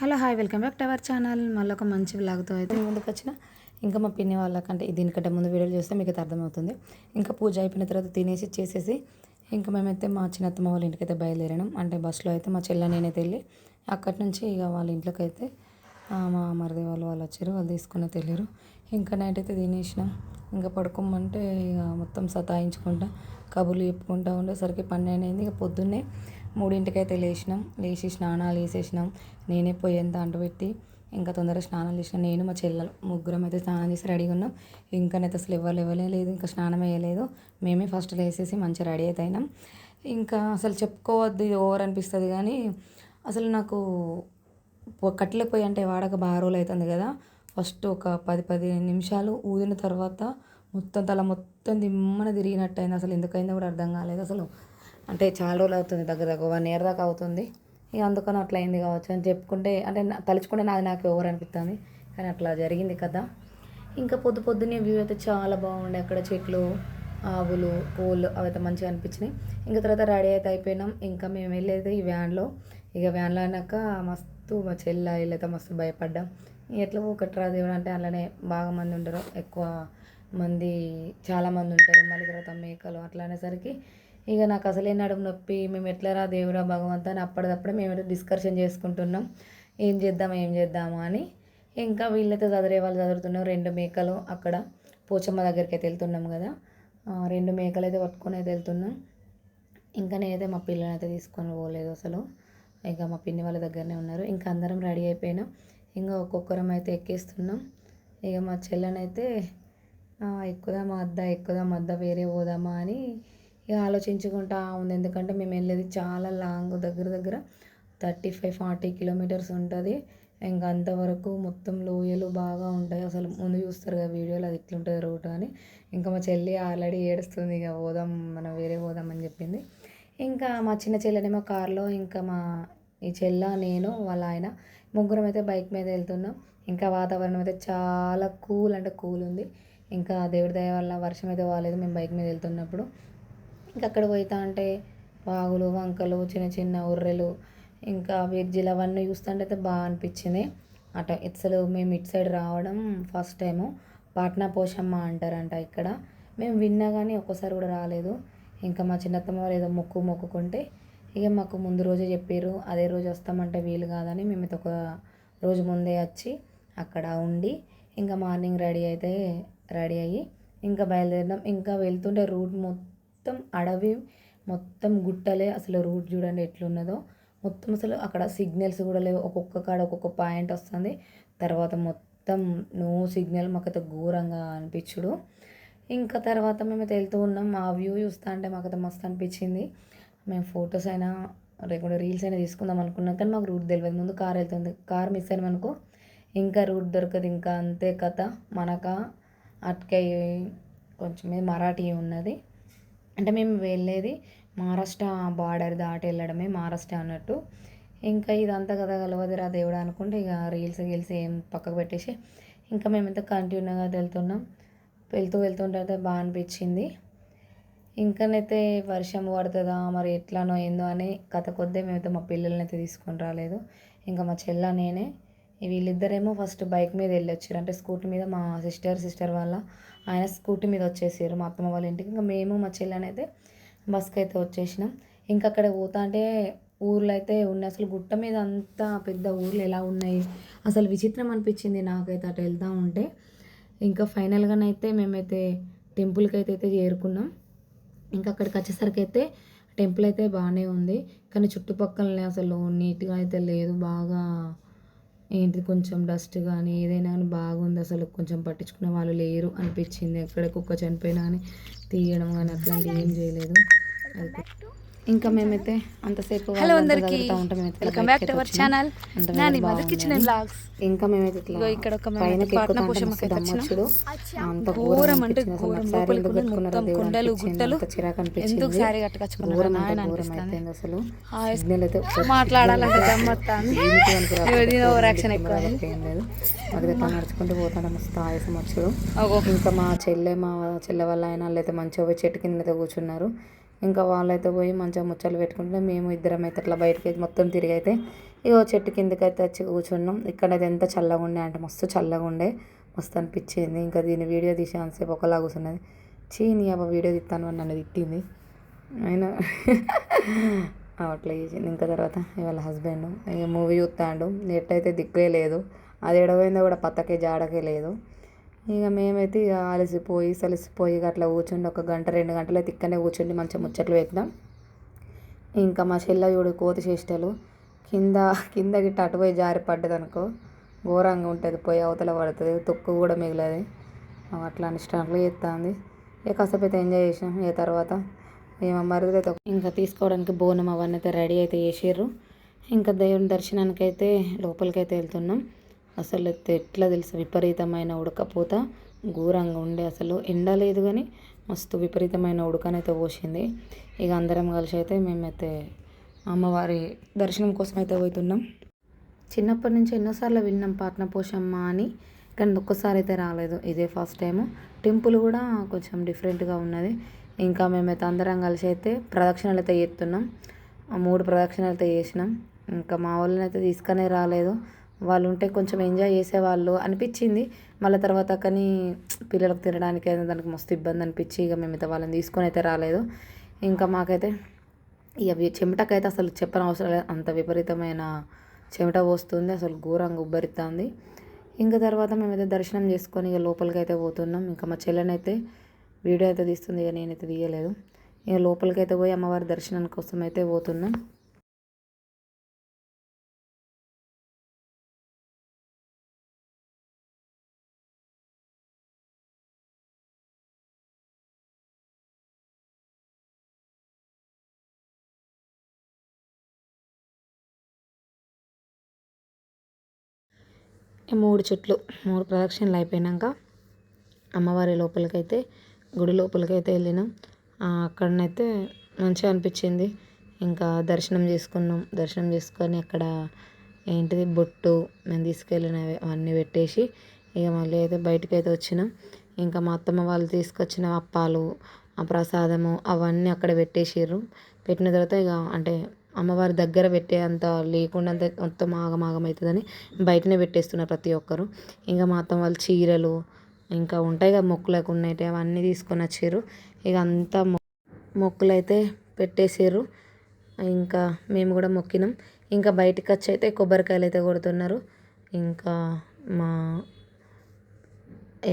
Hello hi welcome back to our channel. మళ్ళీ ఒక మంచి వ్లాగ్తో అయితే ముందుకు వచ్చిన. ఇంకా మా పిన్ని వాళ్ళకంటే దీనికంటే ముందు వీడియోలు చూస్తే మీకు అయితే అర్థమవుతుంది. ఇంకా పూజ అయిపోయిన తర్వాత తినేసి చేసేసి ఇంకా మేమైతే మా చిన్నత్తమ్మ వాళ్ళ ఇంటికి అయితే బయలుదేరినాం. అంటే బస్సులో అయితే మా చెల్ల నేనైతే వెళ్ళి అక్కడి నుంచి ఇక వాళ్ళ ఇంట్లోకి అయితే మా మరిది వాళ్ళు వాళ్ళు వచ్చారు వాళ్ళు తీసుకుని తెలియరు ఇంకా నైట్ అయితే తినేసినాం. ఇంకా పడుకోమంటే ఇక మొత్తం సతాయించుకుంటా కబుర్లు చెప్పుకుంటా ఉండేసరికి పన్నెండు అయింది. ఇక పొద్దున్నే మూడింటికైతే లేచినాం. లేచి స్నానాలు వేసేసినాం నేనే పొయ్యంత అంటబెట్టి ఇంకా తొందరగా స్నానాలు చేసిన. నేను మా చెల్లెలు ముగ్గురం అయితే స్నానం చేసి రెడీగా ఉన్నాం. ఇంకానైతే అసలు ఎవరు ఇవ్వలే లేదు. ఇంకా స్నానం వేయలేదు. మేమే ఫస్ట్ లేసేసి మంచిగా రెడీ అయితే అయినాం. ఇంకా అసలు చెప్పుకోవద్దు ఇది ఓవర్ అనిపిస్తుంది కానీ అసలు నాకు పొ- కట్టెల పొయ్యి అంటే వాడక బాగా రోజులు అవుతుంది కదా. ఫస్ట్ ఒక పది పది నిమిషాలు ఊదిన తర్వాత మొత్తం తల మొత్తం దిమ్మన తిరిగినట్టు అయింది. అసలు ఎందుకైందో కూడా అర్థం కాలేదు అసలు. అంటే చాలా రోజులు అవుతుంది దగ్గర దగ్గర వన్ ఇయర్ దాకా అవుతుంది. ఇక అందుకని అట్లా అయింది కావచ్చు అని చెప్పుకుంటే అంటే తలుచుకుంటే నాది నాకు ఎవరు అనిపిస్తుంది కానీ అట్లా జరిగింది కదా. ఇంకా పొద్దు పొద్దున్నే వ్యూ అయితే చాలా బాగుండే అక్కడ చెట్లు ఆవులు కోళ్ళు అవి అయితే మంచిగా అనిపించినాయి. ఇంకా తర్వాత రెడీ అయితే అయిపోయినాం. ఇంకా మేము వెళ్ళేది ఈ వ్యాన్లో ఇక వ్యాన్లో అయినాక మస్తు మా చెల్ల వీళ్ళైతే మస్తు భయపడ్డాం. ఎట్లా ఒకట్రా దేవుడు అంటే అలానే బాగా మంది ఉంటారు. ఎక్కువ మంది చాలామంది ఉంటారు. మళ్ళీ తర్వాత మేకలు అట్లా అనేసరికి ఇక నాకు అసలే నడుము నొప్పి మేము ఎట్లా రా దేవుడా భగవంతా అని అప్పటిదప్పుడే మేము డిస్కషన్ చేసుకుంటున్నాం. ఏం చేద్దాం ఏం చేద్దామా అని. ఇంకా వీళ్ళైతే చదివే వాళ్ళు చదువుతున్నాం రెండు మేకలు అక్కడ. పోచమ్మ దగ్గరికి అయితే వెళ్తున్నాం కదా. రెండు మేకలు అయితే పట్టుకొని అయితే వెళ్తున్నాం. ఇంకా నేనైతే మా పిల్లని అయితే తీసుకొని పోలేదు అసలు. ఇంకా మా పిన్ని వాళ్ళ దగ్గరనే ఉన్నారు. ఇంకా అందరం రెడీ అయిపోయినాం. ఇంకా ఒక్కొక్కరం అయితే ఎక్కేస్తున్నాం. ఇక మా చెల్లెనైతే "ఆ, ఎక్కుదామా అద్దా ఎక్కుదామా అద్దా వేరే పోదామా అని ఇక ఆలోచించుకుంటా ఉంది. ఎందుకంటే మేము వెళ్ళేది చాలా లాంగ్ దగ్గర దగ్గర థర్టీ ఫైవ్ ఫార్టీ కిలోమీటర్స్ ఉంటుంది. ఇంకా అంతవరకు మొత్తం లోయలు బాగా ఉంటాయి. అసలు ముందు చూస్తారు కదా వీడియోలో అది ఎట్లుంటుంది రూట్ అని. ఇంకా మా చెల్లి ఆల్రెడీ ఏడుస్తుంది. ఇక పోదాం మనం వేరే పోదాం అని చెప్పింది. ఇంకా మా చిన్న చెల్లెనేమో కార్లో ఇంకా మా ఈ చెల్ల నేను వాళ్ళ ఆయన ముగ్గురం అయితే బైక్ మీద వెళ్తున్నాం. ఇంకా వాతావరణం అయితే చాలా కూల్ అంటే కూల్ ఉంది. ఇంకా దేవుడి దయ వల్ల వర్షం అయితే వాలేదు. మేము బైక్ మీద వెళ్తున్నప్పుడు ఇంకా అక్కడ పోతా అంటే వాగులు వంకలు చిన్న చిన్న ఉర్రెలు ఇంకా వెజ్జీలు అవన్నీ చూస్తుంటే అయితే బాగా అనిపించింది. అట అసలు మేము ఇటు సైడ్ రావడం ఫస్ట్ టైము. పాట్నా పోషమ్మ అంటారంట ఇక్కడ. మేము విన్నా కానీ ఒక్కసారి కూడా రాలేదు. ఇంకా మా చిన్నత్తమ్మ వాళ్ళు ఏదో మొక్కు మొక్కుకుంటే ఇక మాకు ముందు రోజే చెప్పారు అదే రోజు వస్తామంటే వీలు కాదని మేము ఒక రోజు ముందే వచ్చి అక్కడ ఉండి ఇంకా మార్నింగ్ రెడీ అయితే రెడీ అయ్యి ఇంకా బయలుదేరినాం. ఇంకా వెళ్తుంటే రూట్ మొత్తం మొత్తం అడవి మొత్తం గుట్టలే అసలు రూట్ చూడండి ఎట్లున్నదో. మొత్తం అసలు అక్కడ సిగ్నల్స్ కూడా లేవు. ఒక్కొక్క కాడ ఒక్కొక్క పాయింట్ వస్తుంది. తర్వాత మొత్తం నో సిగ్నల్ మాకైతే ఘోరంగా అనిపించుడు. ఇంకా తర్వాత మేము వెళ్తూ ఉన్నాం. ఆ వ్యూ చూస్తా అంటే మాకైతే మస్తు అనిపించింది. మేము ఫొటోస్ అయినా లేకుంటే రీల్స్ అయినా తీసుకుందాం అనుకున్నాం. కానీ మాకు రూట్ తెలియదు ముందు కార్ వెళ్తుంది. కార్ మిస్ అయినాం అనుకో ఇంకా రూట్ దొరకదు. ఇంకా అంతే కథ. మనక అటుకై కొంచెం మరాఠీ ఉన్నది. అంటే మేము వెళ్ళేది మహారాష్ట్ర బార్డర్ దాటి వెళ్ళడమే మహారాష్ట్ర అన్నట్టు. ఇంకా ఇదంతా కదా కలవదురా దేవుడు అనుకుంటే ఇక రీల్స్ గీల్స్ ఏం పక్కకు పెట్టేసి ఇంకా మేమైతే కంటిన్యూగా వెళ్తున్నాం. వెళ్తూ వెళ్తుంటే అయితే బాగా అనిపించింది. ఇంకనైతే వర్షం పడుతుందా మరి ఎట్లానో ఏందో అని కథ కొద్దే మేమైతే మా పిల్లల్ని అయితే తీసుకొని రాలేదు. ఇంకా మా చెల్ల నేనే. వీళ్ళిద్దరేమో ఫస్ట్ బైక్ మీద వెళ్ళొచ్చారు. అంటే స్కూటీ మీద మా సిస్టర్ సిస్టర్ వాళ్ళ ఆయన స్కూటీ మీద వచ్చేసారు మా అత్తమ్మ వాళ్ళ ఇంటికి. ఇంకా మేము మా చెల్లెనైతే బస్కి అయితే వచ్చేసినాం. ఇంకా అక్కడ పోతా అంటే ఊర్లో అయితే ఉన్నాయి అసలు గుట్ట మీద అంత పెద్ద ఊర్లు ఎలా ఉన్నాయి? అసలు విచిత్రం అనిపించింది నాకైతే అటు వెళ్తూ ఉంటే. ఇంకా ఫైనల్గానైతే మేమైతే టెంపుల్కి అయితే అయితే చేరుకున్నాం. ఇంకా అక్కడికి వచ్చేసరికి అయితే టెంపుల్ అయితే బాగానే ఉంది. కానీ చుట్టుపక్కలనే అసలు నీట్గా అయితే లేదు. బాగా ఏంటి కొంచెం డస్ట్ కానీ ఏదైనా కానీ బాగుంది అసలు. కొంచెం పట్టించుకునే వాళ్ళు లేరు అనిపించింది. ఎక్కడ కుక్క చనిపోయినా కానీ తీయడం కానీ అట్లాంటివి ఏం చేయలేదు. అయితే ఇంకా మేమైతే అంతసేపు హలో వాళ్ళంతా అందరికి. వెల్కమ్ బ్యాక్ టు అవర్ వచ్చినాం. ఛానల్ నాని బాగుంది కిచెన్. అండ్ బ్లాగ్స్ ఇంకా మేమైతే ఇట్లా ఇక్కడ ఒక పైన పాట్నా పోషమ్మకి దమ్మొచ్చుడు. అంత ఘోరం అంటే ఘోరం. లోపలికి మొత్తం దేవుడు కొండలు. గుట్టలు ఎందుకు శారీ కట్టుకొచ్చుకున్నారా నాయన అనిపిస్తుంది. అసలు. ఆ, మాట్లాడాలంటే గమ్మత్తాంది దీనికి మనకు రాకపోతే ఇగో దీని ఓవర్ ఫోన్ యాక్షన్ కెమెరా ఎక్కువ? ఏం లేదు. అది ఇట్లా నడుచుకుంటూ పోతాడు మస్తు ఆయాసం వచ్చాడు. ఇంకా మా చెల్లె మా చెల్లె వాళ్ళ ఆయన వాళ్ళు అయితే మంచిగా చెట్టు కింద అయితే కూర్చున్నారు. ఇంకా వాళ్ళైతే పోయి మంచిగా ముచ్చట్లు పెట్టుకుంటే మేము ఇద్దరం అయితే అట్లా బయటకి మొత్తం తిరిగి అయితే ఇగో చెట్టు కిందకి అయితే వచ్చి కూర్చున్నాం. ఇక్కడైతే ఎంత చల్లగా ఉండే అంటే మస్తు చల్లగా ఉండే. మస్తు అనిపించింది. ఇంకా దీన్ని వీడియో తీసేంతసేపు ఒకలా కూర్చున్నది. చీని నీ అబ్బా వీడియో తీస్తాను అని నన్ను తిట్టింది. అయినా అట్లా చేసింది. ఇంకా తర్వాత ఇవాళ హస్బెండ్ ఇక మూవీ చూస్తాడు. నెట్ అయితే దిక్కే లేదు. అది ఎడపోయిందో కూడా పత్తకే జాడకే లేదు. ఇక మేమైతే ఇక అలసిపోయి సలిసిపోయి ఇక అట్లా కూర్చుండి ఒక గంట రెండు గంటలు అయితే ఇక్కడనే కూర్చుండి మంచిగా ముచ్చట్లు పెట్టినాం ఇంకా మా చెల్ల చూడు కోతి చేష్టలు. కింద కింద గిట్ట అటుపోయి జారి పడ్డది అనుకో. ఘోరంగా ఉంటుంది పోయి అవతల పడుతుంది తొక్కు కూడా మిగిలది. అట్లా అని స్టార్ట్లు చేస్తుంది ఇక కాసేపు అయితే ఎంజాయ్ చేసినాం ఇక తర్వాత ఏమో మరుది ఇంకా తీసుకోవడానికి బోనం అవన్నీ అయితే రెడీ అయితే చేసారు ఇంకా దేవుని దర్శనానికి అయితే లోపలికి అయితే వెళ్తున్నాం. అసలు అయితే ఎట్లా తెలుసు? విపరీతమైన ఉడకపోత ఘోరంగా ఉండే అసలు. ఎండ లేదు కానీ మస్తు విపరీతమైన ఉడకనైతే పోసింది. ఇక అందరం కలిసి అయితే మేమైతే అమ్మవారి దర్శనం కోసం అయితే పోతున్నాం. చిన్నప్పటి నుంచి ఎన్నోసార్లు విన్నాం పాట్న పోషమ్మ అని కానీ ఒక్కసారి అయితే రాలేదు. ఇదే ఫస్ట్ టైము టెంపుల్ కూడా కొంచెం డిఫరెంట్గా ఉన్నది. ఇంకా మేమైతే అందరం కలిసి అయితే ప్రదక్షిణలు అయితే చేస్తున్నాం ఆ మూడు ప్రదక్షిణలు అయితే చేసినాం. ఇంకా మా వాళ్ళని అయితే తీసుకొని రాలేదు. వాళ్ళు ఉంటే కొంచెం ఎంజాయ్ చేసేవాళ్ళు అనిపించింది. మళ్ళీ తర్వాత కానీ పిల్లలకు తినడానికి అయితే దానికి మస్తు ఇబ్బంది అనిపించి ఇక మేము మిగతా వాళ్ళని తీసుకొని అయితే రాలేదు. ఇంకా మాకైతే ఇక చెమటకైతే అసలు చెప్పని అవసరం లేదు. అంత విపరీతమైన చెమట పోస్తుంది. అసలు ఘోరంగా ఉబ్బరిస్తుంది ఇంకా తర్వాత మేమైతే దర్శనం చేసుకొని ఇక లోపలికి అయితే పోతున్నాం. ఇంకా మా చెల్లెనైతే వీడియో అయితే తీస్తుంది. ఇక నేనైతే తీయలేదు. ఇక లోపలికి అయితే పోయి అమ్మవారి దర్శనం కోసం అయితే పోతున్నాం. మూడు చుట్లు మూడు ప్రదక్షిణలు అయిపోయినాక అమ్మవారి లోపలికైతే గుడి లోపలికైతే వెళ్ళినాం. అక్కడనైతే మంచిగా అనిపించింది. ఇంకా దర్శనం చేసుకున్నాం. దర్శనం చేసుకొని అక్కడ ఏంటిది బొట్టు మేము తీసుకెళ్ళినవి అవన్నీ పెట్టేసి ఇక మళ్ళీ అయితే బయటకు అయితే వచ్చినాం. ఇంకా మా అత్తమ్మ వాళ్ళు తీసుకొచ్చిన అప్పాలు ఆ ప్రసాదము అవన్నీ అక్కడ పెట్టేసిర్రు. పెట్టిన తర్వాత ఇక అంటే అమ్మవారి దగ్గర పెట్టే అంత లేకుండా అంత మొత్తం ఆగమాగం అవుతుందని బయటనే పెట్టేస్తున్నారు ప్రతి ఒక్కరు. ఇంకా మా అత్తమ్మ వాళ్ళు చీరలు ఇంకా ఉంటాయి కదా మొక్కులకు ఉన్నాయి అవన్నీ తీసుకొని వచ్చారు. ఇక అంతా మొ మొక్కులు అయితే పెట్టేసారు ఇంకా మేము కూడా మొక్కినాం. ఇంకా బయటికి వచ్చి అయితే కొబ్బరికాయలు అయితే కొడుతున్నారు. ఇంకా మా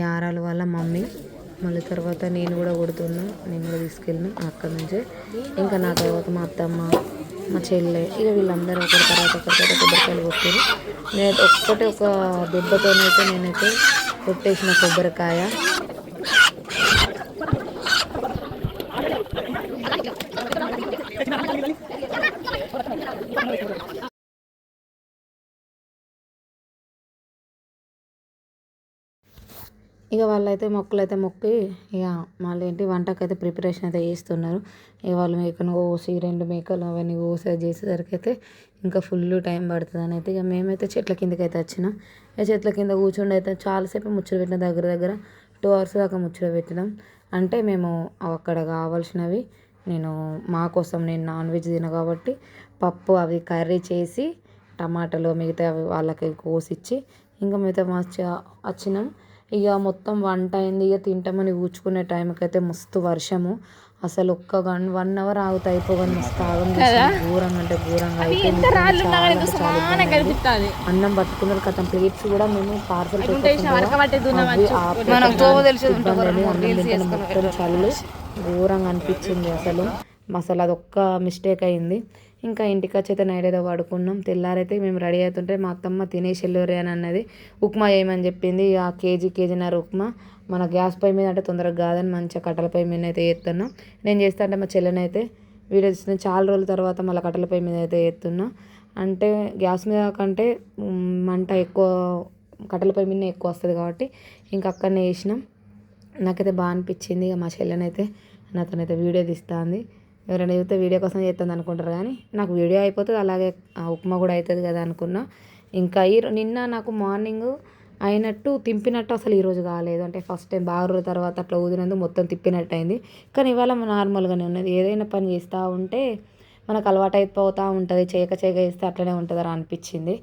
యారాల వాళ్ళ మమ్మీ మళ్ళీ తర్వాత నేను కూడా కొడుతున్నా. నేను కూడా తీసుకెళ్ళిన అక్కడి నుంచే. ఇంకా నా తర్వాత మా అత్తమ్మ మా చెల్లె ఇక వీళ్ళందరూ ఒకరి తర్వాత ఒకరి తర్వాత కొబ్బరికాయలు కొట్టారు నేను ఒక్కటే ఒక దెబ్బతోనైతే నేనైతే కొట్టేసిన కొబ్బరికాయ. ఇక వాళ్ళైతే మొక్కలు అయితే మొక్కి ఇక మళ్ళీ ఏంటి వంటకైతే ప్రిపరేషన్ అయితే చేస్తున్నారు. ఇక వాళ్ళు మేకను కోసి రెండు మేకలు అవన్నీ కోసి అది చేసేసరికి అయితే ఇంకా ఫుల్ టైం పడుతుంది అని అయితే ఇక మేమైతే చెట్ల కిందకి అయితే వచ్చినాం. ఇక చెట్ల కింద కూర్చుండి అయితే చాలాసేపు ముచ్చట పెట్టిన. దగ్గర దగ్గర టూ అవర్స్ దాకా ముచ్చట పెట్టినాం. అంటే మేము అక్కడ కావాల్సినవి నేను మా కోసం నేను నాన్ వెజ్ తిన కాబట్టి పప్పు అవి కర్రీ చేసి టమాటాలు మిగతా అవి వాళ్ళకి కోసిచ్చి ఇంకా మిగతా మంచిగా వచ్చినాం. ఇక మొత్తం వంట అయింది. ఇక తింటామని ఊచుకునే టైంకి అయితే మస్తు వర్షము. అసలు ఒక్క గన్ వన్ అవర్ ఆగుతా అయిపోగానే మస్తు. ఘోరంగా అంటే ఘోరంగా అయిపోయింది. అన్నం పట్టుకున్నారు కథం ప్లేట్స్ కూడా మేము పార్సల్ మొత్తం చల్లు. ఘోరంగా అనిపించింది అసలు. అసలు అదొక్క మిస్టేక్ అయింది. ఇంకా ఇంటికి వచ్చి అయితే నైట్ ఏదో పడుకున్నాం. తెల్లారైతే మేము రెడీ అవుతుంటే మా అత్తమ్మ తినేసి వెళ్ళురే అని అన్నది. ఉప్మా చేయమని చెప్పింది? ఆ కేజీ కేజీన్నర ఉప్మా. మన గ్యాస్ పొయ్యి మీద అంటే తొందరగా కాదని మంచిగా కట్టెల పొయ్యి మీద అయితే చేస్తున్నా నేను చేస్తా అంటే మా చెల్లెనైతే వీడియో తీసిన చాలా రోజుల తర్వాత మళ్ళీ కట్టెల పొయ్యి మీద అయితే చేస్తున్నా అంటే గ్యాస్ మీద కంటే మంట ఎక్కువ కట్టెల పొయ్యి మీద ఎక్కువ వస్తుంది కాబట్టి ఇంకా అక్కడనే వేసినాం. నాకైతే బాగా అనిపించింది. ఇక మా చెల్లెనైతే నాతోనైతే వీడియో తీస్తుంది. ఎవరైనా చూస్తే వీడియో కోసం చేస్తుంది అనుకుంటారు కానీ నాకు వీడియో అయిపోతుంది అలాగే ఉప్మా కూడా అవుతుంది కదా అనుకున్నా. ఇంకా ఈ నిన్న నాకు మార్నింగ్ అయినట్టు తింపినట్టు అసలు ఈరోజు కాలేదు. అంటే ఫస్ట్ టైం బాగా రోజుల తర్వాత అట్లా ఊదినందుకు మొత్తం తిప్పినట్టు అయింది కానీ ఇవాళ నార్మల్గానే ఉన్నది. ఏదైనా పని చేస్తూ ఉంటే మనకు అలవాటు అయిపోతూ ఉంటుంది. చేయక చేయక చేస్తే అట్లనే ఉంటుందని అనిపించింది.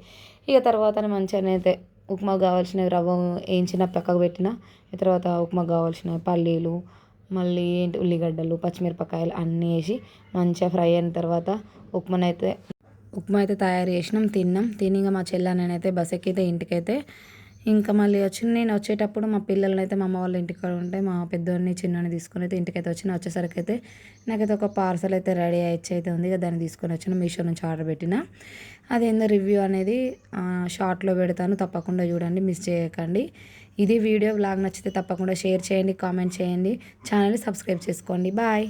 ఇక తర్వాత మంచిగానే అయితే ఉప్మా కావాల్సిన రవ్వ వేయించిన పక్కకు పెట్టిన తర్వాత ఉప్మా కావాల్సిన పల్లీలు మళ్ళీ ఏంటి ఉల్లిగడ్డలు పచ్చిమిరపకాయలు అన్నీ వేసి మంచిగా ఫ్రై అయిన తర్వాత ఉప్మానైతే ఉప్మా అయితే తయారు చేసినాం తిన్నాం. తిని ఇంకా మా చెల్ల నేనైతే బస్ ఎక్కితే ఇంటికైతే ఇంకా మళ్ళీ వచ్చి నేను వచ్చేటప్పుడు మా పిల్లల్ని అయితే మా అమ్మ వాళ్ళ ఇంటికి ఉంటే మా పెద్దోడిని చిన్నని తీసుకొని అయితే ఇంటికైతే వచ్చిన. వచ్చేసరికి అయితే నాకైతే ఒక పార్సల్ అయితే రెడీ అయ్యి అయితే ఉంది దాన్ని తీసుకొని వచ్చిన మీషో నుంచి ఆర్డర్ పెట్టిన. అదేందో రివ్యూ అనేది షార్ట్లో పెడతాను. తప్పకుండా చూడండి మిస్ చేయకండి. ఇది వీడియో బ్లాగ్ నచ్చితే తప్పకుండా షేర్ చేయండి కామెంట్ చేయండి. ఛానల్ని సబ్స్క్రైబ్ చేసుకోండి. బాయ్.